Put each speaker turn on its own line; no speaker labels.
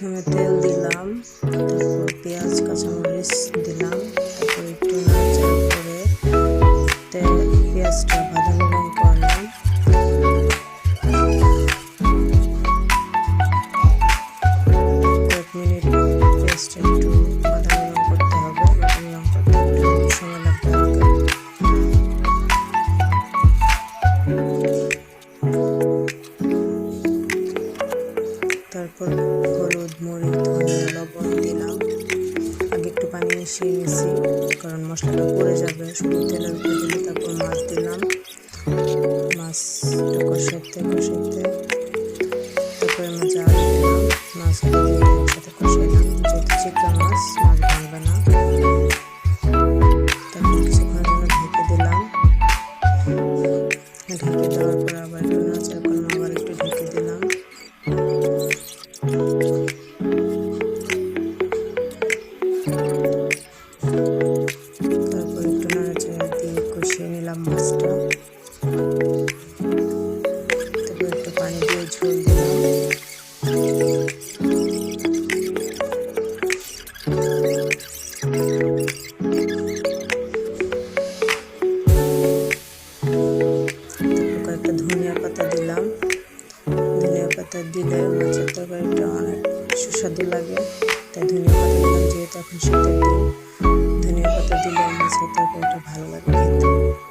প্রথমে তেল দিলাম তারপর পেঁয়াজ কাঁচামরিচ দিলাম। তারপর হলুদ, মরিচ, ধনিয়া, লবণ দিলাম। আগে একটু পানি মিশিয়ে নিয়েছি, কারণ মশলাটা পড়ে যাবে। শুধু তেলের উপরে দিলে তারপর মাছ দিলাম। মাছটা কষাইতে কষাইতে তারপরে মাছ আলু দিলাম। মাছ দিয়ে একসাথে কষাইলাম। যেহেতু চিকন মাছ মাছ ভাঙবে না। তারপর কিছুক্ষণের জন্য ঢেকে দিলাম। ঢেকে দেওয়ার পর আবার নাড়াচাড়া করলাম একটু ধনিয়া পাতা দিলাম। ধনিয়া পাতা দিলে মাছের তরকারিটা সুস্বাদু লাগে। তাই ধনিয়া পাতা দিলাম, যেহেতু এখন শীতের দিন ভালো লাগে খেতে।